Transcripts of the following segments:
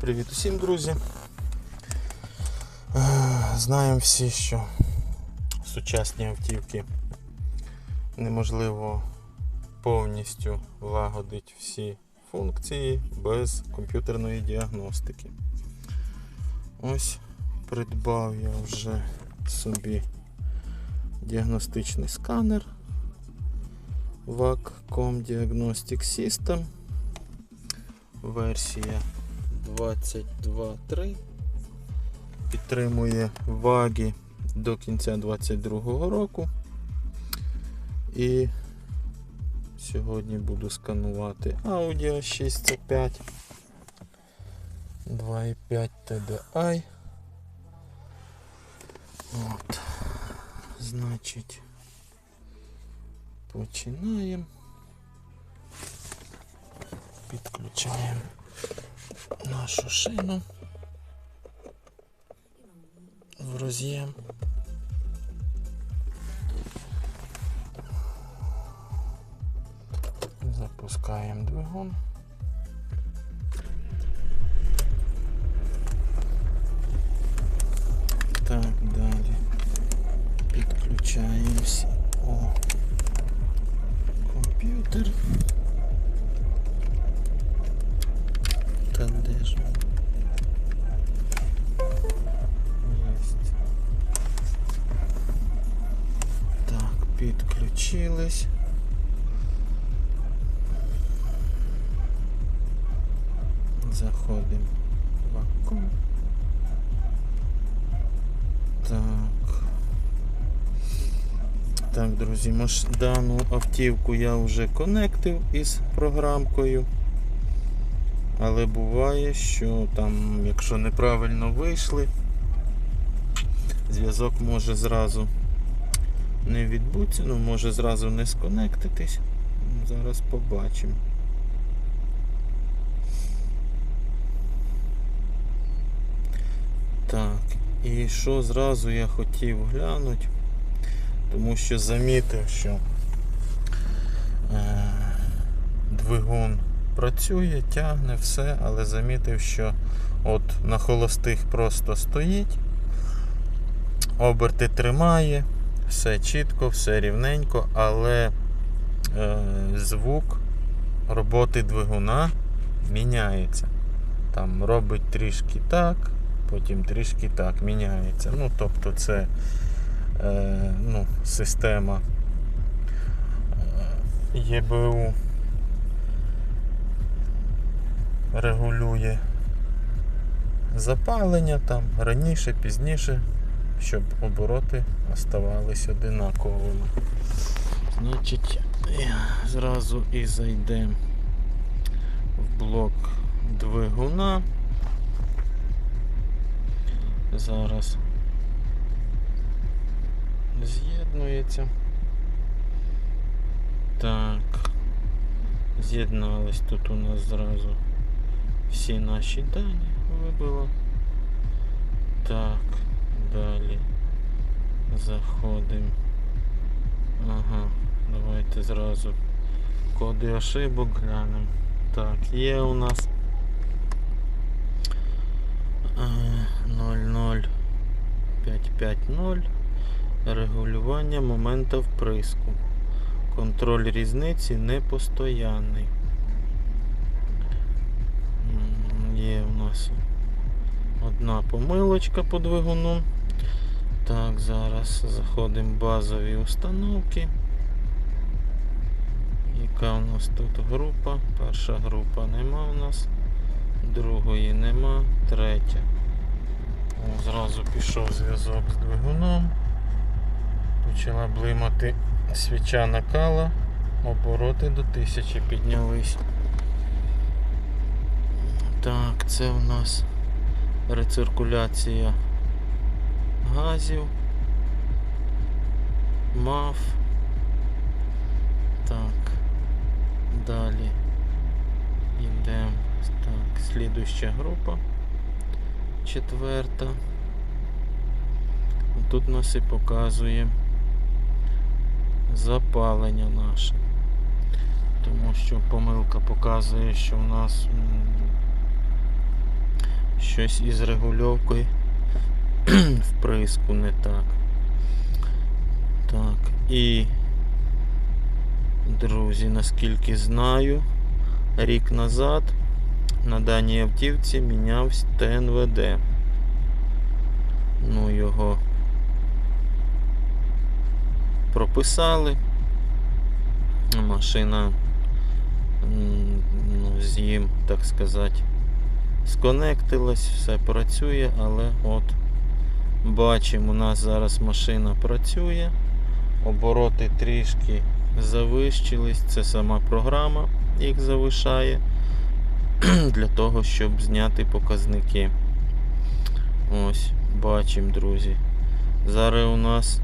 Привіт усім, друзі. Е, Знаємо всі, що сучасні автівки неможливо повністю лагодити всі функції без комп'ютерної діагностики. Ось придбав я вже собі діагностичний сканер Wacom Diagnostic System. Версія 22.3. Підтримує ваги до кінця 2022 року. І сьогодні буду сканувати Audio 6C5 2.5 TDI. От. Значить, починаємо. Підключаємо нашу шину в роз'єм. Запускаємо двигун. Заходимо в вакуум. Так. Так, друзі, дану автівку я вже конектив із програмкою. Але буває, що там, якщо неправильно вийшли, зв'язок може зразу не відбутися, ну може зразу не сконектитись. Зараз побачимо. Так, і що зразу я хотів глянути, тому що замітив, що е, двигун працює, тягне все, але замітив, що от на холостих просто стоїть, оберти тримає, все чітко, все рівненько, але е, звук роботи двигуна міняється. Там робить трішки так, потім трішки так міняється. Ну, тобто це е, ну, система е, ЄБУ регулює запалення там раніше, пізніше, щоб обороти оставались одинаковими. Значить, зразу і зайдемо в блок двигуна. Зараз з'єднується. Так. З'єднались тут у нас зразу всі наші дані вибило. Так, далі заходимо. Ага, давайте зразу коди ошибок глянемо. Так, є у нас 00550 регулювання момента вприску. Контроль різниці непостоянний. Є у нас одна помилочка по двигуну. Так, зараз заходимо в базові установки. Яка у нас тут група? Перша група нема у нас, другої нема, третя. О, зразу пішов зв'язок з двигуном. Почала блимати свіча накала, обороти до 1000 піднялись. Так, це у нас рециркуляція газів, МАФ. Так, далі йдемо. Так, слідуща група. Четверта. Тут нас і показує запалення наше. Тому що помилка показує, що в нас щось із регульовкою вприску не так. Так, і, друзі, наскільки знаю, рік назад на даній автівці мінявся ТНВД. Ну, його прописали. Машина ну, з їм, так сказати, сконектилась, все працює, але от бачимо, у нас зараз машина працює, обороти трішки завищились, це сама програма їх завишає для того, щоб зняти показники. Ось, бачимо, друзі. Зараз у нас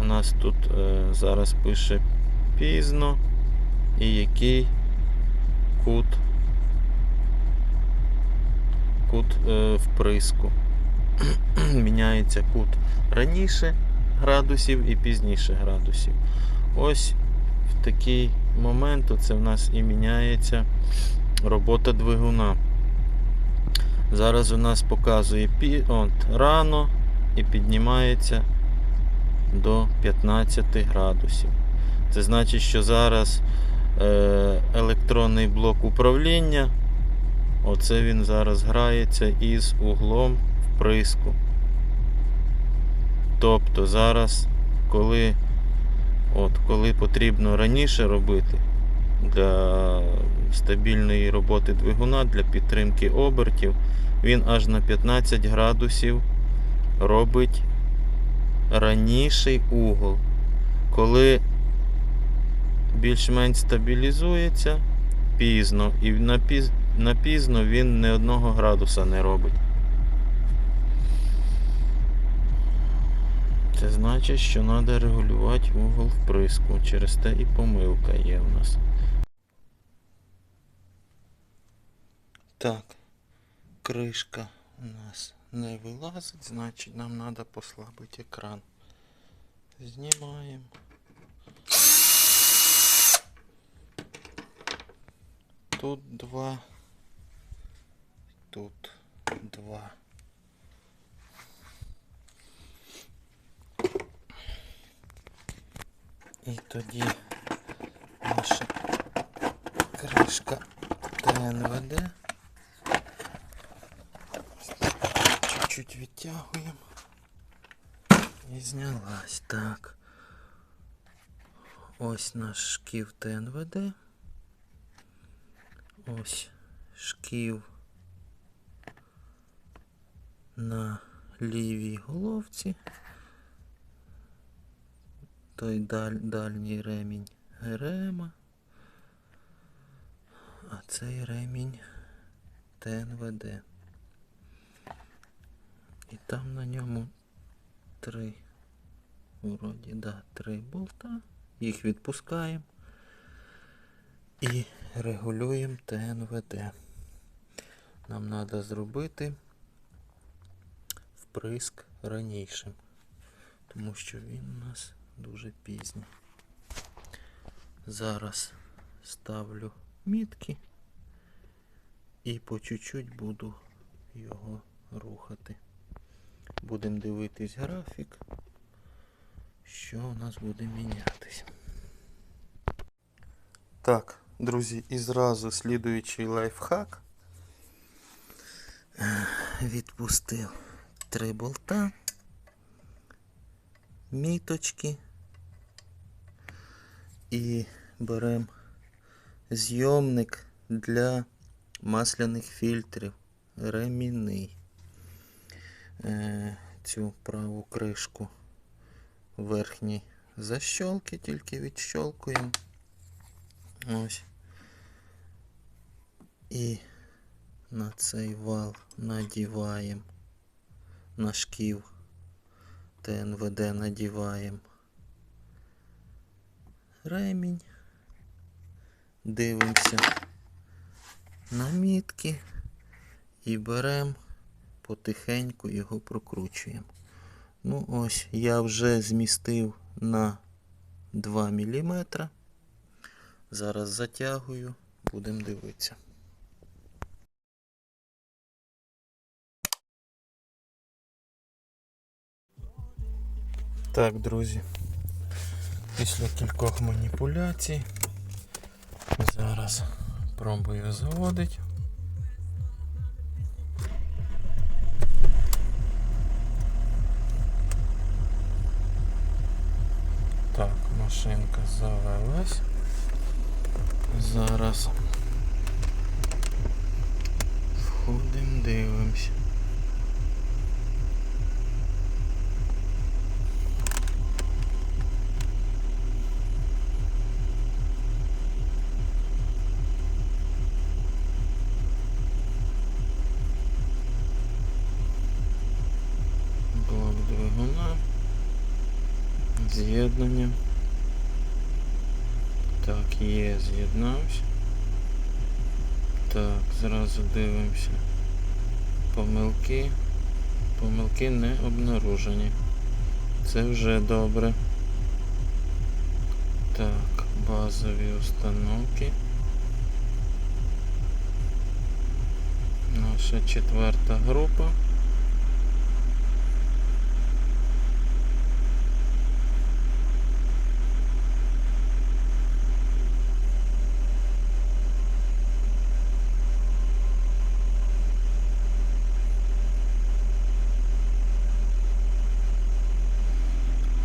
у нас тут е, зараз пише пізно і який кут кут е, вприску. Міняється кут раніше градусів і пізніше градусів. Ось в такий момент це в нас і міняється робота двигуна. Зараз у нас показує от, рано і піднімається до 15 градусів. Це значить, що зараз е, електронний блок управління, оце він зараз грається із углом вприску. Тобто зараз, коли, от, коли потрібно раніше робити для стабільної роботи двигуна, для підтримки обертів, він аж на 15 градусів робить раніший угол. Коли більш-менш стабілізується пізно, і на, піз... на пізно він не одного градуса не робить. Це значить, що треба регулювати угол вприску. Через те і помилка є в нас. Так, кришка у нас не вилазить, значить нам треба послабити екран. Знімаємо. Тут два. Тут два. І тоді наша кришка ТНВД. Чуть-чуть відтягуємо. І знялась. Так. Ось наш шків ТНВД. Ось шків на лівій головці. Той даль, дальній ремінь Герема. А цей ремінь ТНВД. І там на ньому три, вроді, да, три болта. Їх відпускаємо і регулюємо ТНВД. Нам треба зробити вприск ранішим, тому що він у нас дуже пізній. Зараз ставлю мітки і по чуть-чуть буду його рухати. Будемо дивитись графік, що у нас буде мінятись. Так, друзі, і зразу слідуючий лайфхак. Відпустив три болта, міточки і беремо зйомник для масляних фільтрів ремінний. Е, Цю праву кришку верхній защолки, тільки відщолкуємо. Ось. І на цей вал надіваємо на шків ТНВД надіваємо ремінь. Дивимося на мітки і беремо потихеньку його прокручуємо. Ну ось, я вже змістив на 2 мм. Зараз затягую, будемо дивитися. Так, друзі, після кількох маніпуляцій зараз пробую заводити. Машинка завелась. Зараз входимо, дивимось. Блок двигуна. З'єднання. З'єднався. Так, зразу дивимося. Помилки. Помилки не обнаружені. Це вже добре. Так, базові установки. Наша четверта група.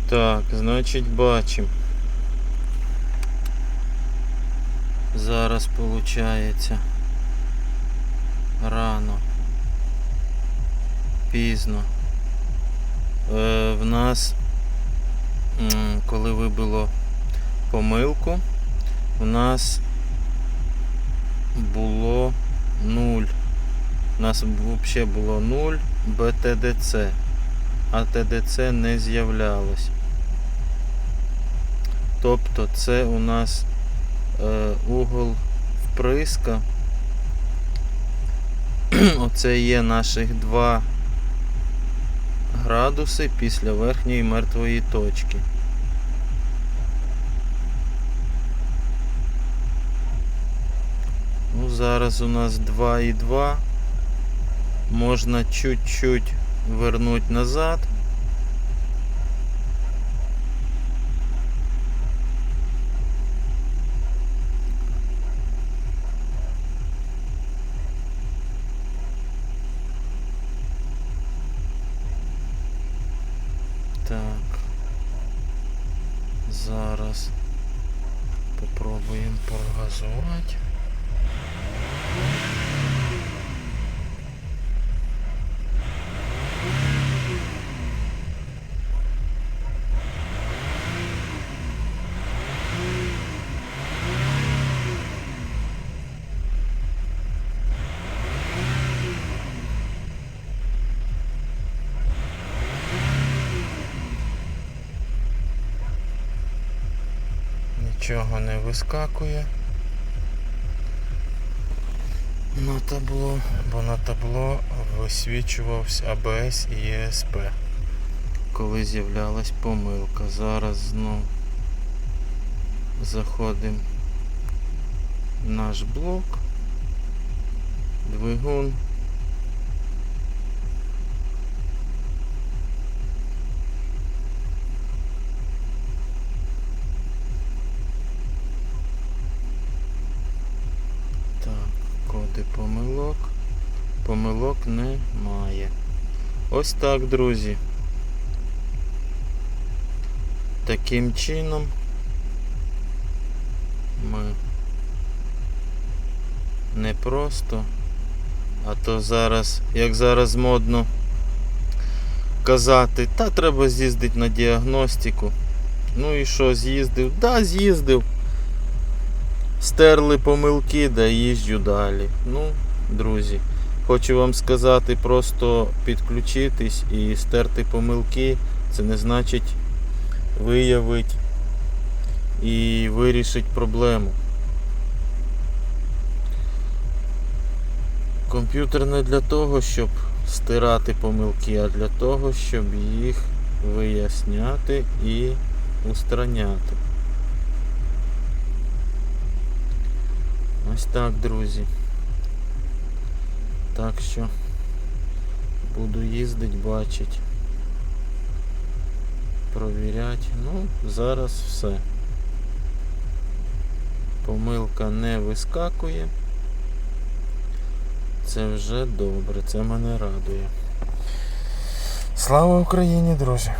Так, значить бачимо. Зараз виходить рано. Пізно. Е, в нас, коли вибило помилку, у нас було 0. У нас взагалі було 0 БТДЦ, а ТДЦ не з'являлось. Тобто це у нас е, угол вприска. Оце є наших 2 градуси після верхньої мертвої точки. Ну, зараз у нас 2,2. Можна чуть-чуть вернуть назад. Так. Зараз попробуємо прогазувати. Нічого не вискакує. На табло, бо на табло висвічувався АБС і ЄСП. Коли з'являлась помилка. Зараз знов заходимо в наш блок, двигун. Так, коди помилок. Помилок немає. Ось так, друзі. Таким чином ми не просто, а то зараз, як зараз модно казати, та треба з'їздити на діагностику. Ну і що, з'їздив? Да, з'їздив. Стерли помилки, да їжджу далі. Ну, друзі, хочу вам сказати, просто підключитись і стерти помилки, це не значить виявити і вирішити проблему. Комп'ютер не для того, щоб стирати помилки, а для того, щоб їх виясняти і устраняти. Ось так, друзі. Так що буду їздити, бачить. провіряти. Ну, зараз все. Помилка не вискакує. Це вже добре, це мене радує. Слава Україні, друзі!